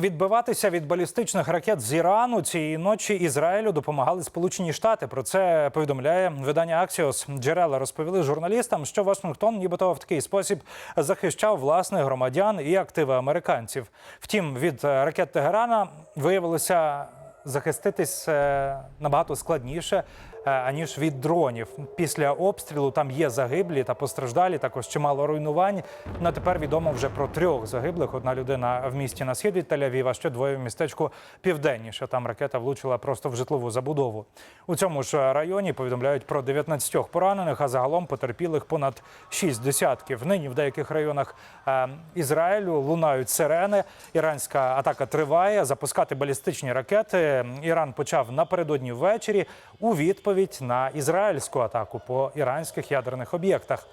Відбиватися від балістичних ракет з Ірану цієї ночі Ізраїлю допомагали Сполучені Штати. Про це повідомляє видання Axios. Джерела розповіли журналістам, що Вашингтон, нібито в такий спосіб захищав власних громадян і активи американців. Втім, від е, ракет Тегерана виявилося захиститись е, набагато складніше. Е, Аніж від дронів після обстрілу там є загиблі та постраждалі. Також чимало руйнувань. На тепер відомо вже про трьох загиблих. Одна людина в місті на схід від Тель-Авіва, ще двоє в містечку південніше. Там ракета влучила просто в житлову забудову. У цьому ж районі повідомляють про 19 поранених, а загалом потерпілих понад 6 десятків. Нині в деяких районах е, Ізраїлю лунають сирени. Іранська атака триває. Запускати балістичні ракети Іран почав напередодні ввечері у відповідь на ізраїльську атаку по іранських ядерних об'єктах.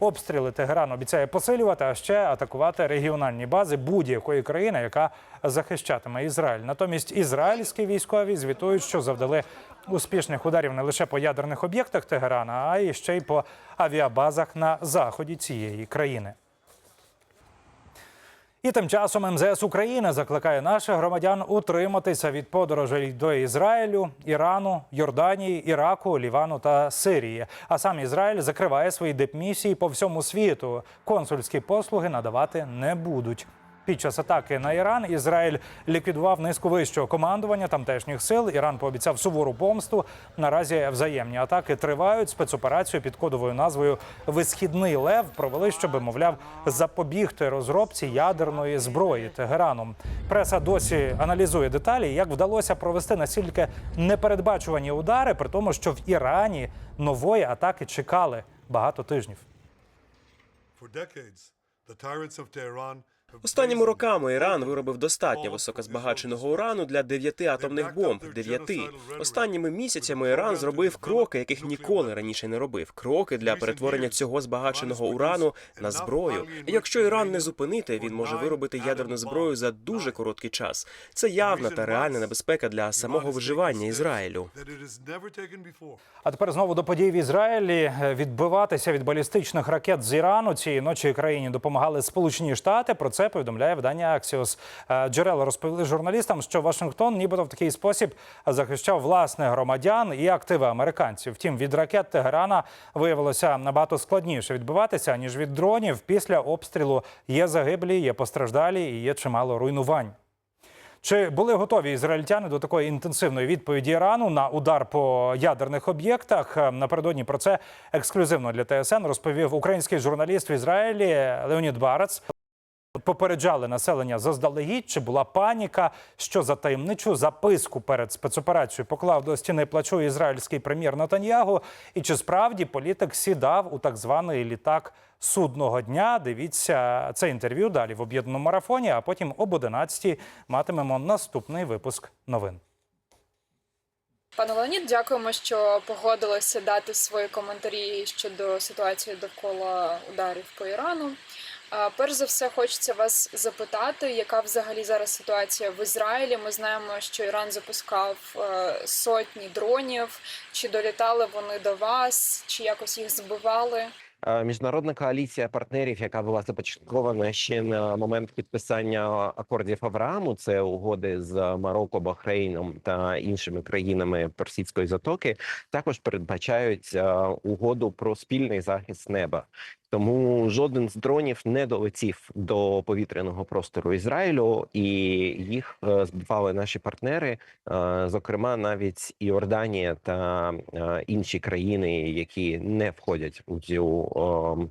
Обстріли Тегеран обіцяє посилювати, а ще атакувати регіональні бази будь-якої країни, яка захищатиме Ізраїль. Натомість ізраїльські військові звітують, що завдали успішних ударів не лише по ядерних об'єктах Тегерана, а й ще й по авіабазах на заході цієї країни. І тим часом МЗС України закликає наших громадян утриматися від подорожей до Ізраїлю, Ірану, Йорданії, Іраку, Лівану та Сирії. А сам Ізраїль закриває свої дипмісії по всьому світу. Консульські послуги надавати не будуть. Під час атаки на Іран Ізраїль ліквідував низку вищого командування тамтешніх сил. Іран пообіцяв сувору помсту. Наразі взаємні атаки тривають. Спецоперацію під кодовою назвою Висхідний лев провели, щоб, мовляв, запобігти розробці ядерної зброї Тегераном. Преса досі аналізує деталі, як вдалося провести настільки непередбачувані удари, при тому, що в Ірані нової атаки чекали багато тижнів. Останніми роками Іран виробив достатньо високозбагаченого урану для дев'яти атомних бомб. Дев'яти останніми місяцями Іран зробив кроки, яких ніколи раніше не робив. Кроки для перетворення цього збагаченого урану на зброю. Якщо Іран не зупинити, він може виробити ядерну зброю за дуже короткий час. Це явна та реальна небезпека для самого виживання Ізраїлю. А тепер знову до подій в Ізраїлі. Відбиватися від балістичних ракет з Ірану цієї ночі країні допомагали Сполучені Штати. Про це повідомляє видання Axios. Е, Джерела розповіли журналістам, що Вашингтон, нібито в такий спосіб захищав власних громадян і активи американців. Втім, від ракет Тегерана виявилося набагато складніше відбиватися ніж від дронів. Після обстрілу є загиблі, є постраждалі і є чимало руйнувань. Чи були готові ізраїльтяни до такої інтенсивної відповіді Ірану на удар по ядерних об'єктах? Е, Напередодні про це ексклюзивно для ТСН розповів український журналіст в Ізраїлі Леонід Барац. Попереджали населення заздалегідь, чи була паніка, що за таємничу записку перед спецоперацією поклав до стіни плачу ізраїльський прем'єр Натаньягу, і чи справді політик сідав у так званий літак судного дня? Дивіться це інтерв'ю далі в об'єднаному марафоні. А потім об 11 матимемо наступний випуск новин. Пане Леонід, дякуємо, що погодилися дати свої коментарі щодо ситуації довкола ударів по Ірану. Перш за все, хочеться вас запитати, яка взагалі зараз ситуація в Ізраїлі. Ми знаємо, що Іран запускав е, сотні дронів. Чи долітали вони до вас, чи якось їх збивали? Е, Міжнародна коаліція партнерів, яка була започаткована ще на момент підписання акордів Аврааму, це угоди з Марокко, Бахрейном та іншими країнами Персидської затоки, також передбачають е, угоду про спільний захист неба. Тому жоден з дронів не долетів до повітряного простору Ізраїлю, і їх е, збивали наші партнери, е, зокрема навіть Іорданія та е, інші країни, які не входять у цю ем,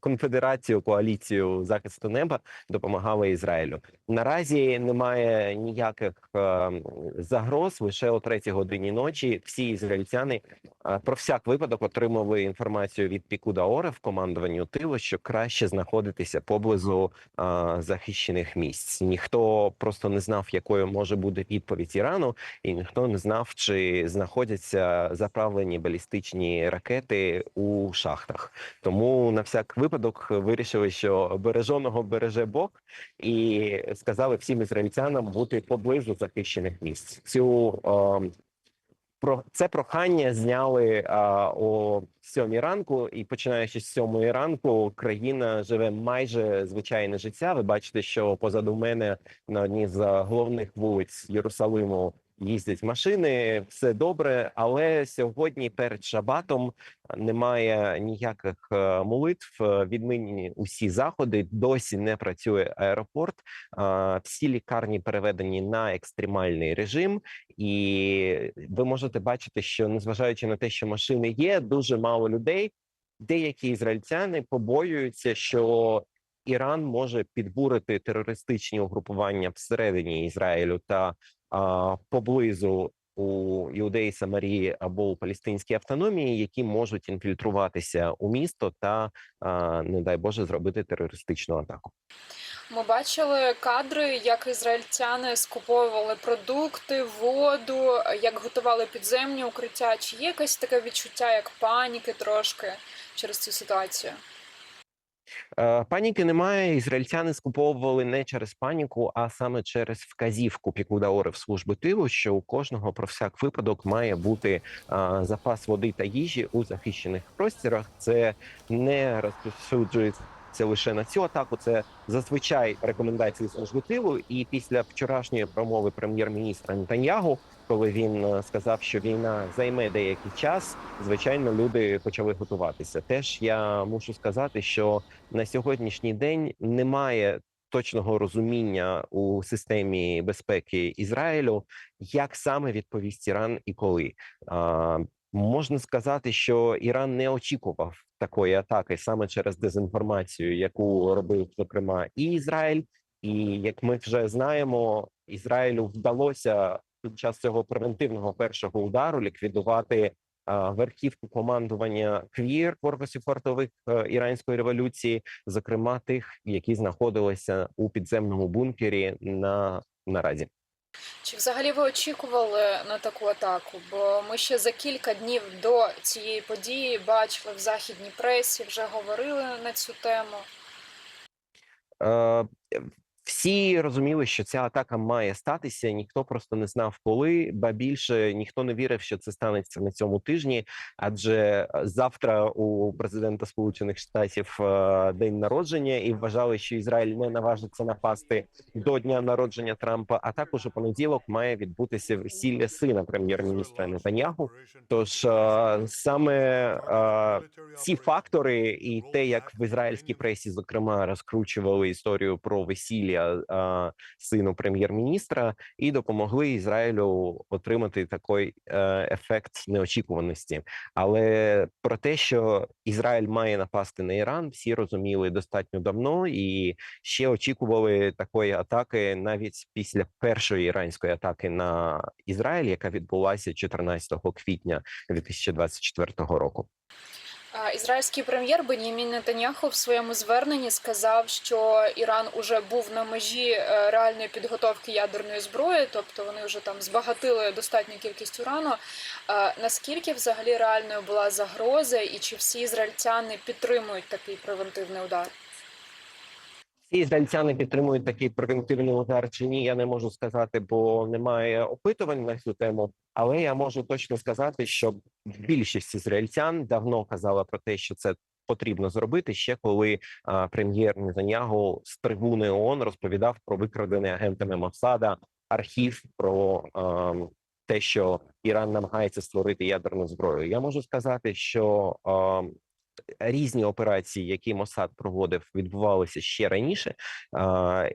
конфедерацію, коаліцію захисту неба, допомагали Ізраїлю. Наразі немає ніяких ем, загроз. Лише о третій годині ночі всі ізраїльтяни е, про всяк випадок отримали інформацію від Пікуда Оре в командуванню тилу, що краще знаходитися поблизу е, захищених місць. Ніхто просто не знав, якою може бути відповідь Ірану, і ніхто не знав, чи знаходяться заправлені балістичні ракети у шахтах. Тому на всяк випадок вирішили, що береженого береже Бог, і сказали всім ізраїльтянам бути поблизу захищених місць. Цю ем, про це прохання зняли а, о сьомій ранку, і починаючи з сьомої ранку, країна живе майже звичайне життя. Ви бачите, що позаду мене на одній з головних вулиць Єрусалиму їздять машини. Все добре, але сьогодні перед шабатом немає ніяких е, молитв. е, Відмінені усі заходи. Досі не працює аеропорт. а, Всі лікарні переведені на екстремальний режим, і ви можете бачити, що незважаючи на те, що машини є, дуже мало людей. Деякі ізраїльтяни побоюються, що Іран може підбурити терористичні угрупування всередині Ізраїлю та а, поблизу у Іудеї Самарії або у Палестинській автономії, які можуть інфільтруватися у місто та, а, не дай Боже, зробити терористичну атаку. Ми бачили кадри, як ізраїльтяни скуповували продукти, воду, як готували підземні укриття. Чи є якесь таке відчуття, як паніки трошки через цю ситуацію? Е, Паніки немає. Ізраїльтяни скуповували не через паніку, а саме через вказівку Пікудаори в служби тилу, що у кожного про всяк випадок має бути а, запас води та їжі у захищених простірах. Це не розповсюджується лише на цю атаку. Це зазвичай рекомендації служби тилу. І після вчорашньої промови прем'єр-міністра Нетаньягу, коли він е, сказав, що війна займе деякий час, звичайно, люди почали готуватися. Теж я мушу сказати, що на сьогоднішній день немає точного розуміння у системі безпеки Ізраїлю, як саме відповість Іран і коли. Можна сказати, що Іран не очікував такої атаки саме через дезінформацію, яку робив зокрема і Ізраїль. І як ми вже знаємо, Ізраїлю вдалося під час цього превентивного першого удару ліквідувати верхівку командування КВІР корпусів фортових е, іранської революції, зокрема тих, які знаходилися у підземному бункері на наразі. Чи взагалі ви очікували на таку атаку? Бо ми ще за кілька днів до цієї події бачили в західній пресі, вже говорили на цю тему. Всі розуміли, що ця атака має статися. Ніхто просто не знав, коли, ба більше ніхто не вірив, що це станеться на цьому тижні. Адже е, завтра у президента Сполучених Штатів е, день народження, і вважали, що Ізраїль не наважиться напасти до дня народження Трампа. А також у понеділок має відбутися весілля сина прем'єр-міністра Нетаньягу. Тож е, саме ці фактори, і те, як в ізраїльській пресі, зокрема, розкручували історію про весілля а, сину прем'єр-міністра, і допомогли Ізраїлю отримати такий е, ефект неочікуваності. Але про те, що Ізраїль має напасти на Іран, всі розуміли достатньо давно і ще очікували такої атаки навіть після першої іранської атаки на Ізраїль, яка відбулася 14 квітня 2024 року. Ізраїльський прем'єр Бенімін Нетаньяху в своєму зверненні сказав, що Іран уже був на межі е, реальної підготовки ядерної зброї, тобто вони вже там збагатили достатню кількість урану. Наскільки взагалі реальною була загроза, і чи всі ізраїльтяни підтримують такий превентивний удар? Всі ізраїльтяни підтримують такий превентивний удар чи ні, я не можу сказати, бо немає опитувань на цю тему. Але я можу точно сказати, що більшість ізраїльтян давно казала про те, що це потрібно зробити ще коли прем'єр Нетаньягу з трибуни ООН розповідав про викрадений агентами Моссада архів про а, те, що Іран намагається створити ядерну зброю. Я можу сказати, що а, різні операції, які Моссад проводив, відбувалися ще раніше.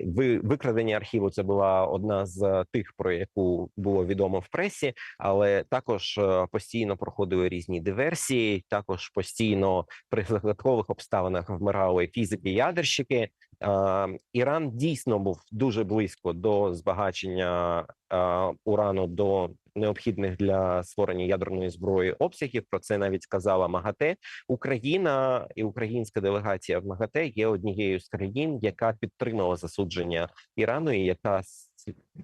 Ви- Викрадення архіву це була одна з тих, про яку було відомо в пресі, але також е, постійно проходили різні диверсії. Також постійно при загадкових обставинах вмирали фізики, ядерщики. Іран дійсно був дуже близько до збагачення урану до необхідних для створення ядерної зброї обсягів. Про це навіть сказала МАГАТЕ. Україна і українська делегація в МАГАТЕ є однією з країн, яка підтримала засудження Ірану, і яка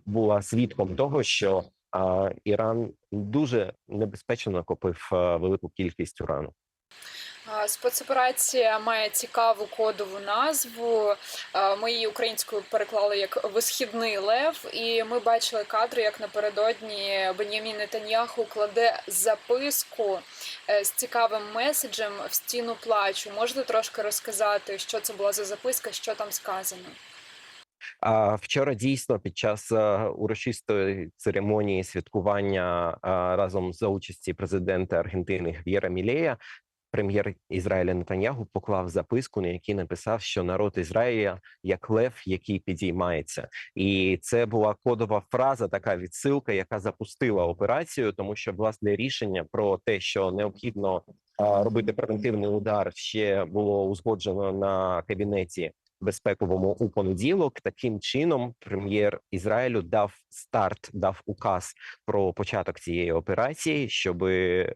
була свідком того, що Іран дуже небезпечно накопив велику кількість урану. Спецоперація має цікаву кодову назву. Ми її українською переклали як Висхідний лев, і ми бачили кадри, як напередодні Бен'ямін Нетаньяху кладе записку е, з цікавим меседжем в стіну плачу. Можете трошки розказати, що це була за записка, що там сказано? Вчора дійсно під час е, урочистої церемонії святкування е, разом за участі президента Аргентини Гвєра Мілея. Прем'єр Ізраїля Нетаньягу поклав записку, на якій написав, що народ Ізраїля як лев, який підіймається, і це була кодова фраза, така відсилка, яка запустила операцію, тому що власне рішення про те, що необхідно робити превентивний удар, ще було узгоджено на кабінеті безпековому у понеділок. Таким чином, прем'єр Ізраїлю дав старт, дав указ про початок цієї операції, щоб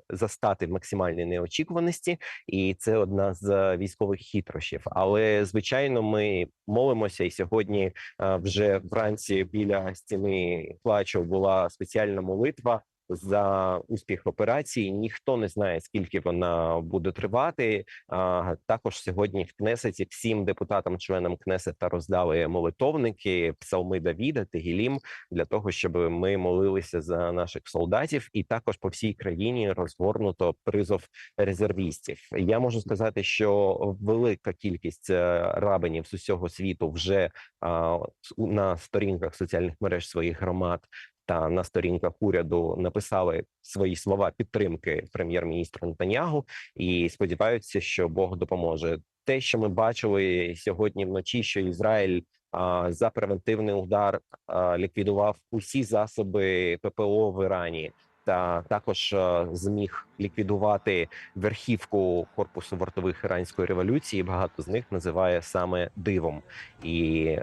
застати в максимальній неочікуваності, і це одна з військових хитрощів. Але звичайно, ми молимося, і сьогодні е, вже вранці біля стіни плачу була спеціальна молитва. За успіх операції ніхто не знає, скільки вона буде тривати. А також сьогодні в Кнесеті всім депутатам, членам Кнесета роздали молитовники, псалми Давіда, Тегілім для того, щоб ми молилися за наших солдатів, і також по всій країні розгорнуто призов резервістів. Я можу сказати, що велика кількість е, рабинів з усього світу вже а, на сторінках соціальних мереж своїх громад та на сторінках уряду написали свої слова підтримки прем'єр-міністру Нетаньягу і сподіваються, що Бог допоможе. Те, що ми бачили сьогодні вночі, що Ізраїль а, за превентивний удар а, ліквідував усі засоби ППО в Ірані. Та також зміг ліквідувати верхівку корпусу вартових іранської революції. Багато з них називає саме дивом, і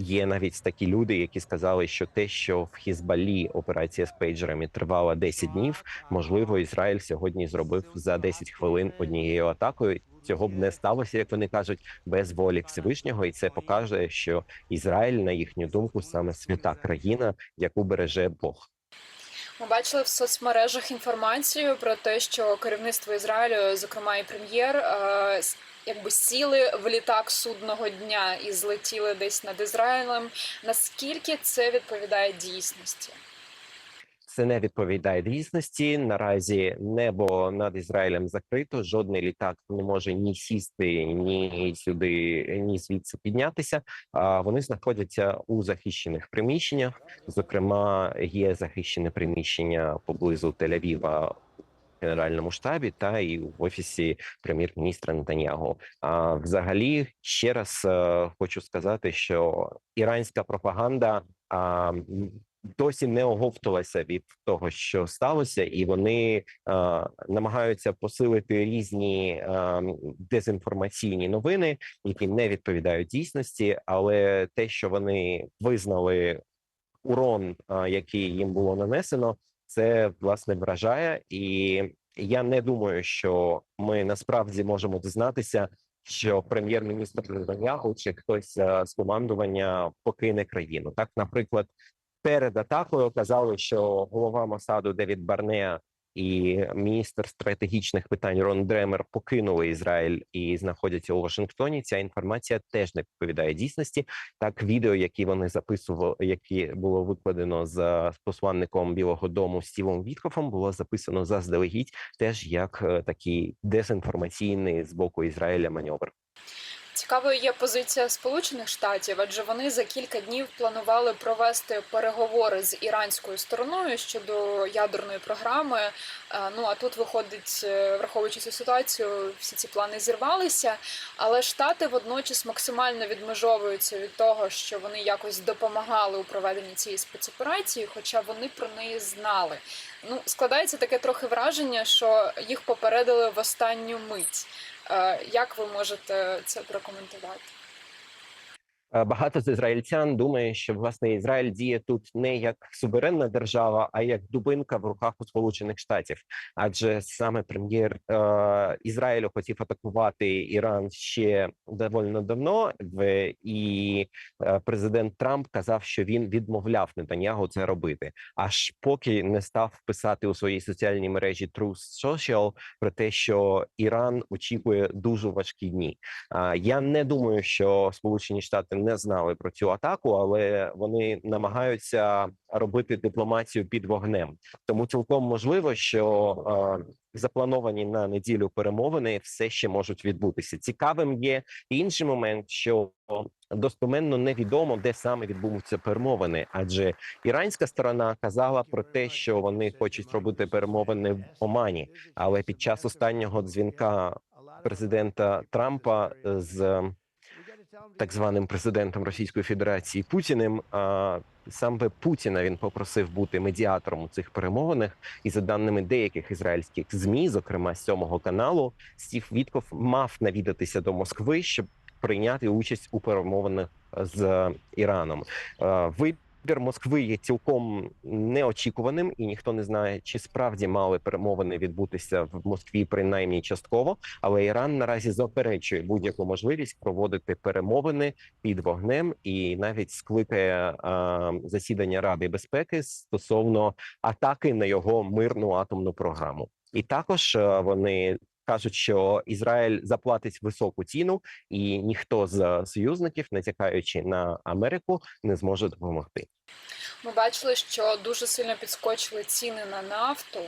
Є навіть такі люди, які сказали, що те, що в Хізбалі операція з пейджерами тривала 10 днів, можливо, Ізраїль сьогодні зробив за 10 хвилин однією атакою. Цього б не сталося, як вони кажуть, без волі Всевишнього, і це покаже, що Ізраїль, на їхню думку, саме свята країна, яку береже Бог. Ми бачили в соцмережах інформацію про те, що керівництво Ізраїлю, зокрема і прем'єр, е, якби сіли в літак судного дня і злетіли десь над Ізраїлем. Наскільки це відповідає дійсності? Це не відповідає дійсності. Наразі небо над Ізраїлем закрито. Жодний літак не може ні сісти, ні сюди, ні звідси піднятися. А вони знаходяться у захищених приміщеннях. Зокрема, є захищене приміщення поблизу Тель-Авіва. в Генеральному штабі та і в офісі прем'єр-міністра Нетаньягу. А взагалі ще раз е, хочу сказати, що іранська пропаганда досі не оговталася від того, що сталося, і вони е, намагаються посилити різні е, дезінформаційні новини, які не відповідають дійсності. Але те, що вони визнали урон, е, який їм було нанесено, це власне вражає. І я не думаю, що ми насправді можемо дізнатися. Що прем'єр-міністр Нетаньяху чи хтось е, з командування покине країну, так, наприклад, перед атакою казали, що голова Мосаду Девід Барнеа і міністр стратегічних питань Рон Дремер покинули Ізраїль і знаходяться у Вашингтоні. Ця інформація теж не відповідає дійсності. Так, відео, які вони записували, які було викладено з посланником Білого Дому Стівом Віткофом, було записано заздалегідь, теж як е, такий дезінформаційний з боку Ізраїля маневр. Цікавою є позиція Сполучених Штатів, адже вони за кілька днів планували провести переговори з іранською стороною щодо ядерної програми. Е, Ну а тут виходить, е, враховуючи цю ситуацію, всі ці плани зірвалися. Але штати водночас максимально відмежовуються від того, що вони якось допомагали у проведенні цієї спецоперації, хоча вони про неї знали. Ну складається таке трохи враження, що їх попередили в останню мить. Е, Як ви можете це прокоментувати? Е, Багато з ізраїльтян думає, що власне Ізраїль діє тут не як суверенна держава, а як дубинка в руках у Сполучених Штатів. Адже саме прем'єр е, Ізраїлю хотів атакувати Іран ще доволі давно, і е, президент Трамп казав, що він відмовляв Нетаньягу це робити. Аж поки не став писати у своїй соціальній мережі Truth Social про те, що Іран очікує дуже важкі дні. А, Я не думаю, що Сполучені Штати не знали про цю атаку, але вони намагаються робити дипломатію під вогнем. Тому цілком можливо, що е, заплановані на неділю перемовини все ще можуть відбутися. Цікавим є інший момент, що достоменно невідомо, де саме відбудуться перемовини, адже іранська сторона казала про те, що вони хочуть робити перемовини в Омані, але під час останнього дзвінка президента Трампа з так званим президентом Російської Федерації Путіним. Саме Путіна він попросив бути медіатором у цих перемовинах. І за даними деяких ізраїльських змі, зокрема сьомого каналу, Стів Вітков мав навідатися до Москви, щоб прийняти участь у перемовинах з Іраном. Е, Вибір Москви є цілком неочікуваним, і ніхто не знає, чи справді мали перемовини відбутися в Москві, принаймні частково. Але Іран наразі заперечує будь-яку можливість проводити перемовини під вогнем і навіть скликає а, засідання Ради безпеки стосовно атаки на його мирну атомну програму. І також вони кажуть, що Ізраїль заплатить високу ціну, і ніхто з союзників, натякаючи на Америку, не зможе допомогти. Ми бачили, що дуже сильно підскочили ціни на нафту.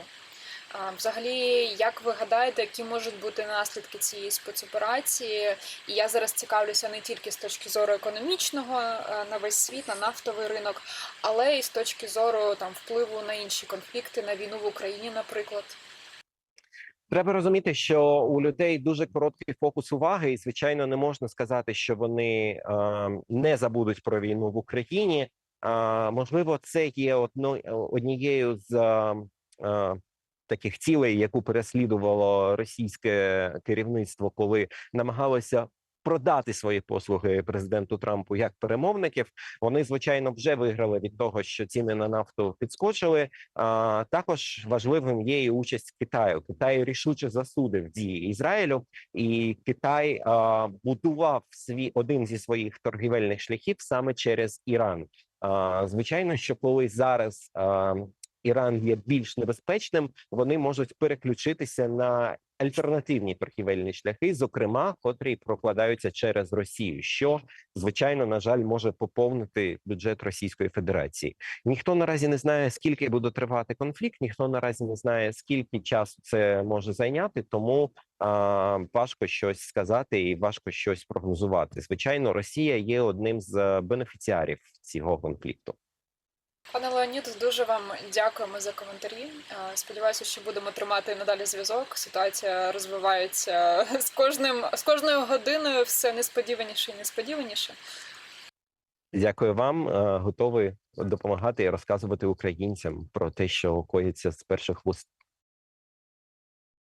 Взагалі, як ви гадаєте, які можуть бути наслідки цієї спецоперації? І я зараз цікавлюся не тільки з точки зору економічного е, на весь світ, на нафтовий ринок, але і з точки зору там впливу на інші конфлікти, на війну в Україні, наприклад. Треба розуміти, що у людей дуже короткий фокус уваги, і звичайно не можна сказати, що вони е, не забудуть про війну в Україні. Е, можливо, це є одно, однією з е, е, таких цілей, яку переслідувало російське керівництво, коли намагалося продати свої послуги президенту Трампу як перемовників. Вони звичайно вже виграли від того, що ціни на нафту підскочили. А також важливим є і участь Китаю. Китай рішуче засудив дії Ізраїлю, і Китай а, будував свій один зі своїх торгівельних шляхів саме через Іран. А, звичайно, що коли зараз а, Іран є більш небезпечним, вони можуть переключитися на альтернативні торгівельні шляхи, зокрема, котрі прокладаються через Росію, що звичайно на жаль може поповнити бюджет Російської Федерації. Ніхто наразі не знає, скільки буде тривати конфлікт, ніхто наразі не знає, скільки часу це може зайняти, тому важко щось сказати і важко щось прогнозувати. Звичайно, Росія є одним з бенефіціарів цього конфлікту. Пане Леонід, дуже вам дякуємо за коментарі. Е, Сподіваюся, що будемо тримати надалі зв'язок. Ситуація розвивається з кожним з кожною годиною все несподіваніше і несподіваніше. Дякую вам. Е, Готовий допомагати і розказувати українцям про те, що коїться з перших вуст